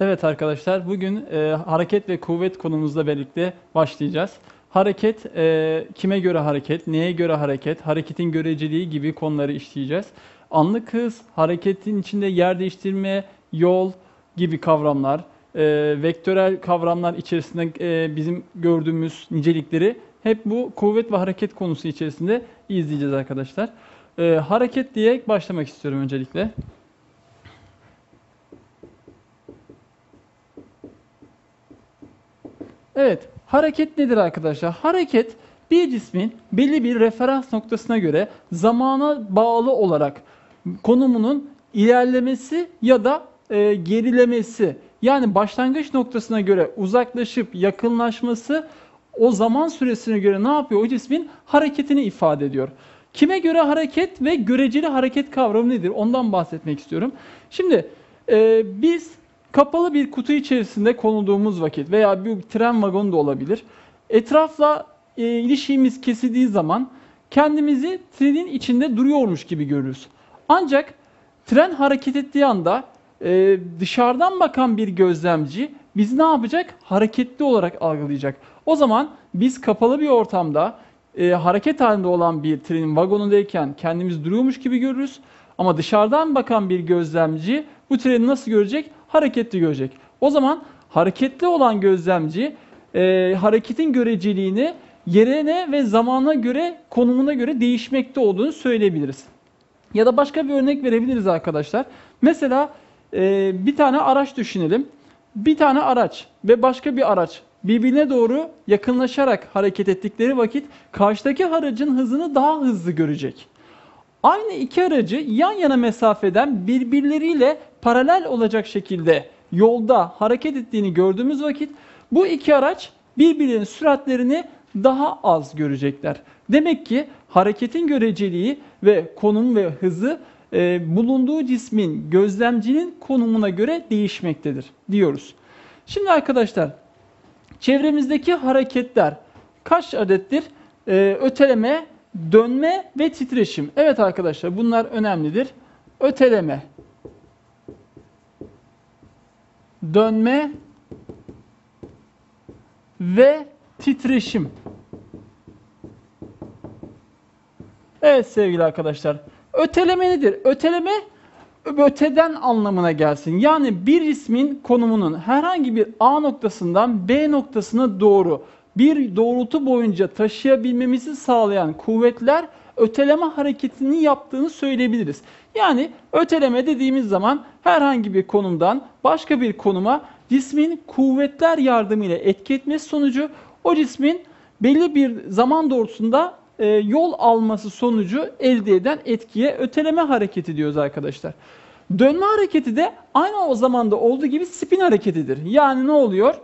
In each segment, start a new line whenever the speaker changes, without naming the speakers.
Evet arkadaşlar bugün e, hareket ve kuvvet konumuzla birlikte başlayacağız. Hareket, e, kime göre hareket, neye göre hareket, hareketin göreceliği gibi konuları işleyeceğiz. Anlık hız, hareketin içinde yer değiştirme, yol gibi kavramlar, e, vektörel kavramlar içerisinde e, bizim gördüğümüz nicelikleri hep bu kuvvet ve hareket konusu içerisinde izleyeceğiz arkadaşlar. E, hareket diye başlamak istiyorum öncelikle. Evet, hareket nedir arkadaşlar? Hareket bir cismin belli bir referans noktasına göre zamana bağlı olarak konumunun ilerlemesi ya da e, gerilemesi yani başlangıç noktasına göre uzaklaşıp yakınlaşması o zaman süresine göre ne yapıyor? O cismin hareketini ifade ediyor. Kime göre hareket ve göreceli hareket kavramı nedir? Ondan bahsetmek istiyorum. Şimdi e, biz kapalı bir kutu içerisinde konulduğumuz vakit veya bir tren vagonu da olabilir. Etrafla e, ilişkimiz kesildiği zaman kendimizi trenin içinde duruyormuş gibi görürüz. Ancak tren hareket ettiği anda e, dışarıdan bakan bir gözlemci bizi ne yapacak? Hareketli olarak algılayacak. O zaman biz kapalı bir ortamda e, hareket halinde olan bir trenin vagonundayken kendimiz duruyormuş gibi görürüz. Ama dışarıdan bakan bir gözlemci bu treni nasıl görecek? Hareketli görecek. O zaman hareketli olan gözlemci e, hareketin göreceliğini yerine ve zamana göre, konumuna göre değişmekte olduğunu söyleyebiliriz. Ya da başka bir örnek verebiliriz arkadaşlar. Mesela e, bir tane araç düşünelim. Bir tane araç ve başka bir araç birbirine doğru yakınlaşarak hareket ettikleri vakit karşıdaki aracın hızını daha hızlı görecek. Aynı iki aracı yan yana mesafeden birbirleriyle paralel olacak şekilde yolda hareket ettiğini gördüğümüz vakit bu iki araç birbirlerinin süratlerini daha az görecekler. Demek ki hareketin göreceliği ve konum ve hızı e, bulunduğu cismin gözlemcinin konumuna göre değişmektedir diyoruz. Şimdi arkadaşlar çevremizdeki hareketler kaç adettir? E, öteleme, dönme ve titreşim. Evet arkadaşlar bunlar önemlidir. Öteleme, dönme ve titreşim. Evet sevgili arkadaşlar. Öteleme nedir? Öteleme öteden anlamına gelsin. Yani bir ismin konumunun herhangi bir A noktasından B noktasına doğru bir doğrultu boyunca taşıyabilmemizi sağlayan kuvvetler öteleme hareketini yaptığını söyleyebiliriz. Yani öteleme dediğimiz zaman herhangi bir konumdan başka bir konuma cismin kuvvetler yardımıyla etki etmesi sonucu o cismin belli bir zaman doğrultusunda e, yol alması sonucu elde eden etkiye öteleme hareketi diyoruz arkadaşlar. Dönme hareketi de aynı o zamanda olduğu gibi spin hareketidir. Yani ne oluyor?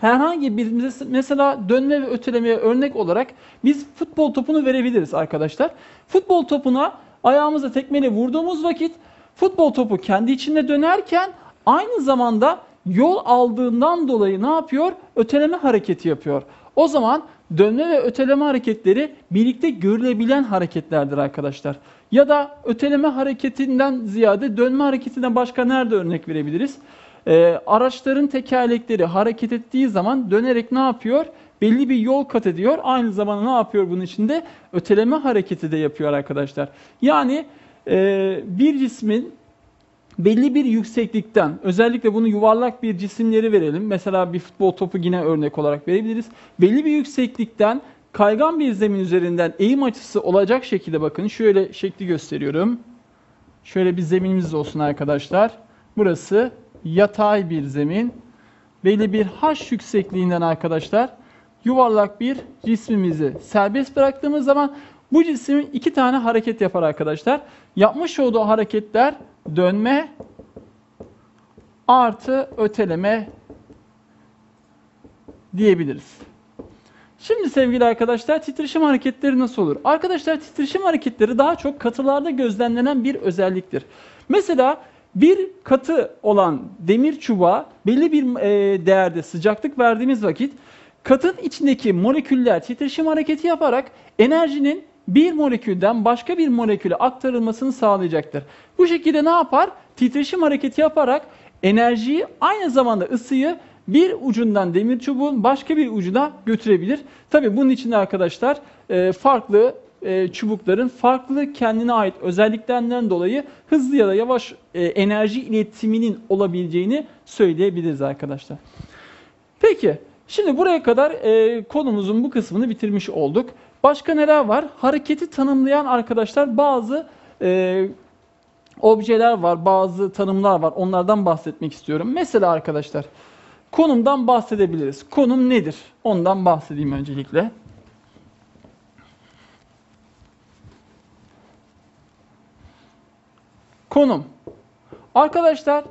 Herhangi bir mesela dönme ve ötelemeye örnek olarak biz futbol topunu verebiliriz arkadaşlar. Futbol topuna ayağımızla tekmeyle vurduğumuz vakit futbol topu kendi içinde dönerken aynı zamanda yol aldığından dolayı ne yapıyor? Öteleme hareketi yapıyor. O zaman dönme ve öteleme hareketleri birlikte görülebilen hareketlerdir arkadaşlar. Ya da öteleme hareketinden ziyade dönme hareketinden başka nerede örnek verebiliriz? Ee, araçların tekerlekleri hareket ettiği zaman dönerek ne yapıyor? Belli bir yol kat ediyor. Aynı zamanda ne yapıyor bunun içinde? Öteleme hareketi de yapıyor arkadaşlar. Yani e, bir cismin belli bir yükseklikten, özellikle bunu yuvarlak bir cisimleri verelim. Mesela bir futbol topu yine örnek olarak verebiliriz. Belli bir yükseklikten kaygan bir zemin üzerinden eğim açısı olacak şekilde bakın. Şöyle şekli gösteriyorum. Şöyle bir zeminimiz olsun arkadaşlar. Burası yatay bir zemin. Belli bir h yüksekliğinden arkadaşlar yuvarlak bir cismimizi serbest bıraktığımız zaman bu cisim iki tane hareket yapar arkadaşlar. Yapmış olduğu hareketler dönme artı öteleme diyebiliriz. Şimdi sevgili arkadaşlar titreşim hareketleri nasıl olur? Arkadaşlar titreşim hareketleri daha çok katılarda gözlemlenen bir özelliktir. Mesela bir katı olan demir çubuğa belli bir e, değerde sıcaklık verdiğimiz vakit katın içindeki moleküller titreşim hareketi yaparak enerjinin bir molekülden başka bir moleküle aktarılmasını sağlayacaktır. Bu şekilde ne yapar? Titreşim hareketi yaparak enerjiyi aynı zamanda ısıyı bir ucundan demir çubuğun başka bir ucuna götürebilir. Tabi bunun için arkadaşlar e, farklı e, çubukların farklı kendine ait özelliklerinden dolayı hızlı ya da yavaş e, enerji iletiminin olabileceğini söyleyebiliriz arkadaşlar. Peki şimdi buraya kadar e, konumuzun bu kısmını bitirmiş olduk. Başka neler var? Hareketi tanımlayan arkadaşlar bazı objeler var, bazı tanımlar var. Onlardan bahsetmek istiyorum. Mesela arkadaşlar konumdan bahsedebiliriz. Konum nedir? Ondan bahsedeyim öncelikle. Konum. Arkadaşlar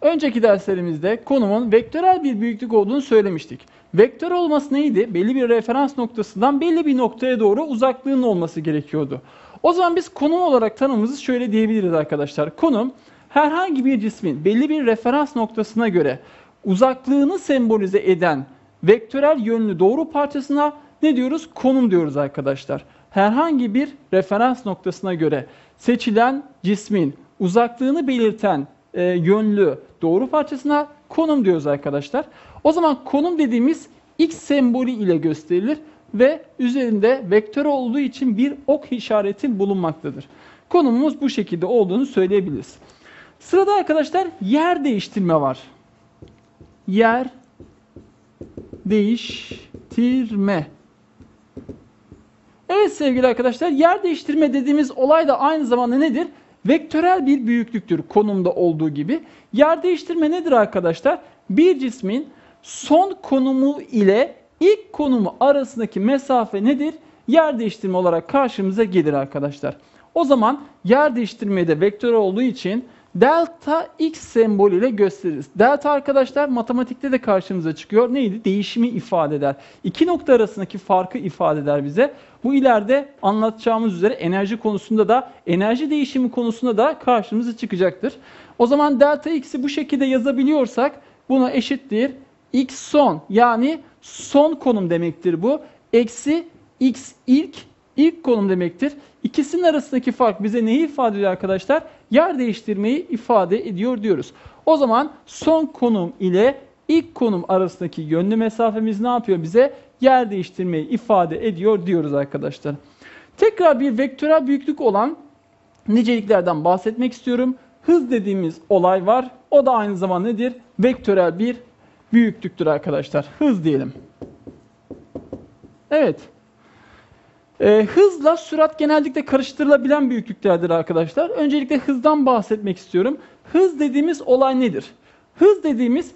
önceki derslerimizde konumun vektörel bir büyüklük olduğunu söylemiştik. Vektör olması neydi? Belli bir referans noktasından belli bir noktaya doğru uzaklığın olması gerekiyordu. O zaman biz konum olarak tanımımızı şöyle diyebiliriz arkadaşlar. Konum herhangi bir cismin belli bir referans noktasına göre uzaklığını sembolize eden vektörel yönlü doğru parçasına ne diyoruz? Konum diyoruz arkadaşlar. Herhangi bir referans noktasına göre seçilen cismin uzaklığını belirten e, yönlü doğru parçasına konum diyoruz arkadaşlar. O zaman konum dediğimiz x sembolü ile gösterilir ve üzerinde vektör olduğu için bir ok işareti bulunmaktadır. Konumumuz bu şekilde olduğunu söyleyebiliriz. Sırada arkadaşlar yer değiştirme var. Yer değiştirme. Evet sevgili arkadaşlar yer değiştirme dediğimiz olay da aynı zamanda nedir? Vektörel bir büyüklüktür konumda olduğu gibi. Yer değiştirme nedir arkadaşlar? Bir cismin son konumu ile ilk konumu arasındaki mesafe nedir? Yer değiştirme olarak karşımıza gelir arkadaşlar. O zaman yer değiştirmede de vektör olduğu için delta x sembolüyle gösteririz. Delta arkadaşlar matematikte de karşımıza çıkıyor. Neydi? Değişimi ifade eder. İki nokta arasındaki farkı ifade eder bize. Bu ileride anlatacağımız üzere enerji konusunda da enerji değişimi konusunda da karşımıza çıkacaktır. O zaman delta x'i bu şekilde yazabiliyorsak buna eşittir. x son yani son konum demektir bu. Eksi x ilk ilk konum demektir. İkisinin arasındaki fark bize neyi ifade ediyor arkadaşlar? Yer değiştirmeyi ifade ediyor diyoruz. O zaman son konum ile ilk konum arasındaki yönlü mesafemiz ne yapıyor bize? Yer değiştirmeyi ifade ediyor diyoruz arkadaşlar. Tekrar bir vektörel büyüklük olan niceliklerden bahsetmek istiyorum. Hız dediğimiz olay var. O da aynı zamanda nedir? Vektörel bir büyüklüktür arkadaşlar. Hız diyelim. Evet. E, hızla sürat genellikle karıştırılabilen büyüklüklerdir arkadaşlar. Öncelikle hızdan bahsetmek istiyorum. Hız dediğimiz olay nedir? Hız dediğimiz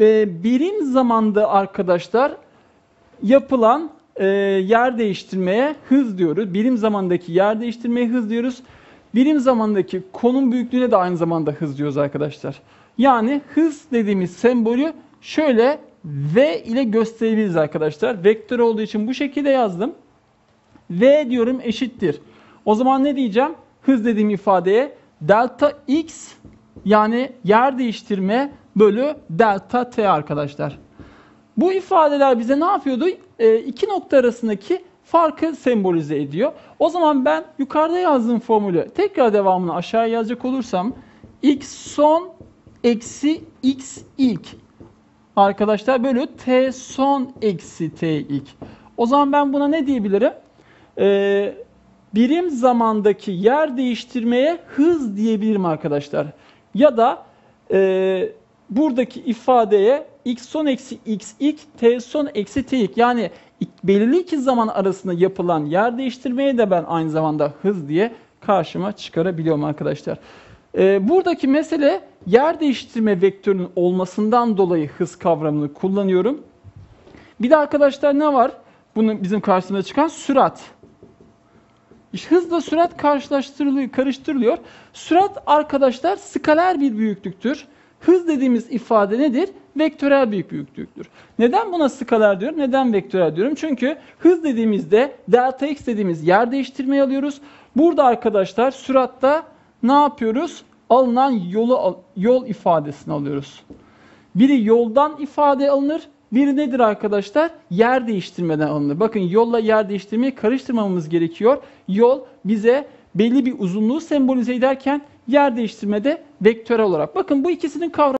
e, birim zamanda arkadaşlar yapılan e, yer değiştirmeye hız diyoruz. Birim zamandaki yer değiştirmeye hız diyoruz. Birim zamandaki konum büyüklüğüne de aynı zamanda hız diyoruz arkadaşlar. Yani hız dediğimiz sembolü şöyle V ile gösterebiliriz arkadaşlar. Vektör olduğu için bu şekilde yazdım. V diyorum eşittir. O zaman ne diyeceğim? Hız dediğim ifadeye delta x yani yer değiştirme bölü delta t arkadaşlar. Bu ifadeler bize ne yapıyordu? E, iki nokta arasındaki farkı sembolize ediyor. O zaman ben yukarıda yazdığım formülü tekrar devamını aşağıya yazacak olursam x son eksi x ilk arkadaşlar bölü t son eksi t ilk. O zaman ben buna ne diyebilirim? Ee, birim zamandaki yer değiştirmeye hız diyebilirim arkadaşlar. Ya da e, buradaki ifadeye x son eksi x ilk t son eksi t ilk yani belirli iki zaman arasında yapılan yer değiştirmeye de ben aynı zamanda hız diye karşıma çıkarabiliyorum arkadaşlar. Ee, buradaki mesele yer değiştirme vektörünün olmasından dolayı hız kavramını kullanıyorum. Bir de arkadaşlar ne var? Bunun bizim karşımıza çıkan sürat. Hızla sürat karşılaştırılıyor, karıştırılıyor. Sürat arkadaşlar skaler bir büyüklüktür. Hız dediğimiz ifade nedir? Vektörel büyük büyüklüktür. Neden buna skaler diyorum? Neden vektörel diyorum? Çünkü hız dediğimizde delta x dediğimiz yer değiştirmeyi alıyoruz. Burada arkadaşlar süratta ne yapıyoruz? Alınan yolu yol ifadesini alıyoruz. Biri yoldan ifade alınır, biri nedir arkadaşlar? Yer değiştirmeden alınır. Bakın yolla yer değiştirmeyi karıştırmamamız gerekiyor. Yol bize belli bir uzunluğu sembolize ederken yer değiştirmede vektörel olarak. Bakın bu ikisinin kavramı